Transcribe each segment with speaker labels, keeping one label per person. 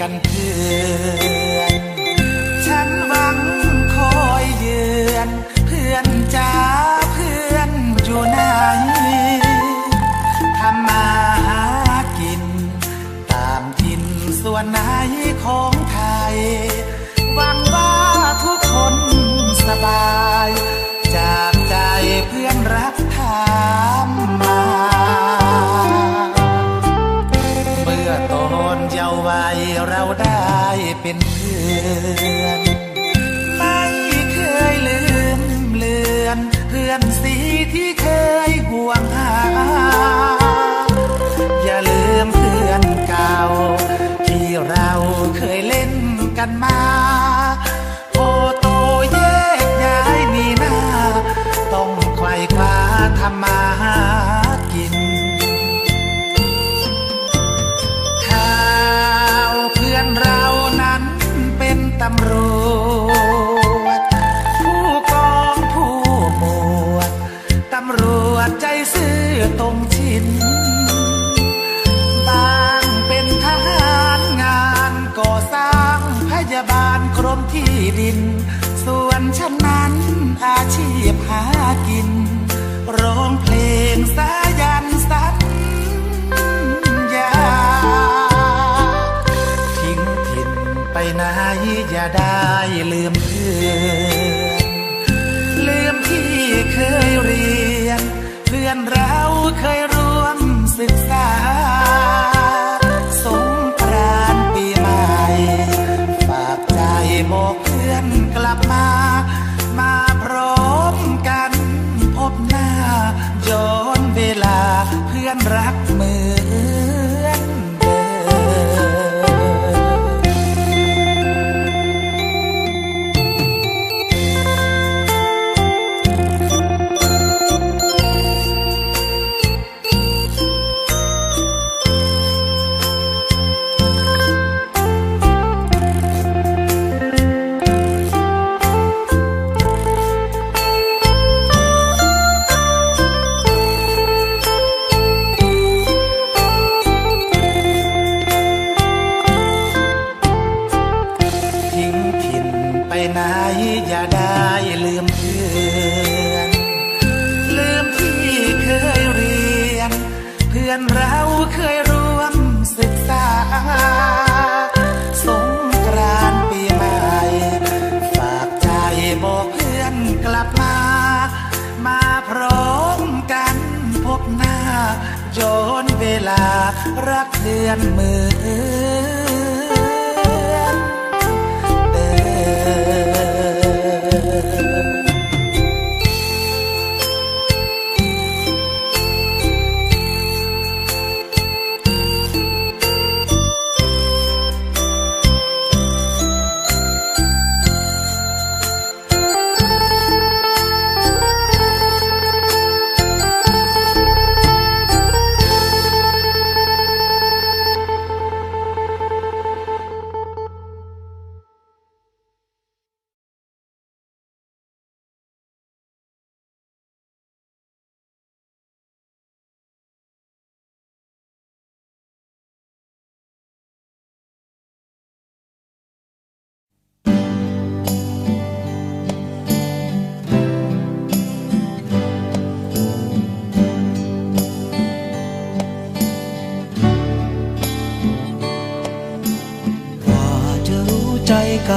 Speaker 1: กันเกือนฉันหวังคอยเยือน เพื่อนจ้าเพื่อนอยู่ไหนทำมาหากิน ตามทินส่วนไหนของไทย วเราได้เป็นเพื่อน ไม่เคยลืมเลือนเพื่อนสีที่เคยห่วงหา อย่าลืมเพื่อนเก่า ที่เราเคยเล่นกันมา ดิน ส่วนฉันนั้นอาชีพหากิน ร้องเพลงสายันสัญญาทิ้งถิ่นไปไหนอย่าได้ลืมเพื่อน รักเดือนเหมือ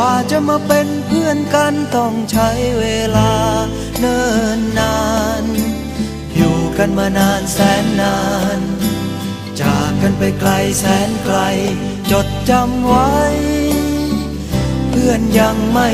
Speaker 2: ว่าจะมาเป็นเพื่อนกันต้องใช้เวลาเนิ่นนาน อยู่กันมานานแสนนาน จากกันไปไกลแสนไกล จดจำไว้ เพื่อนยังไม่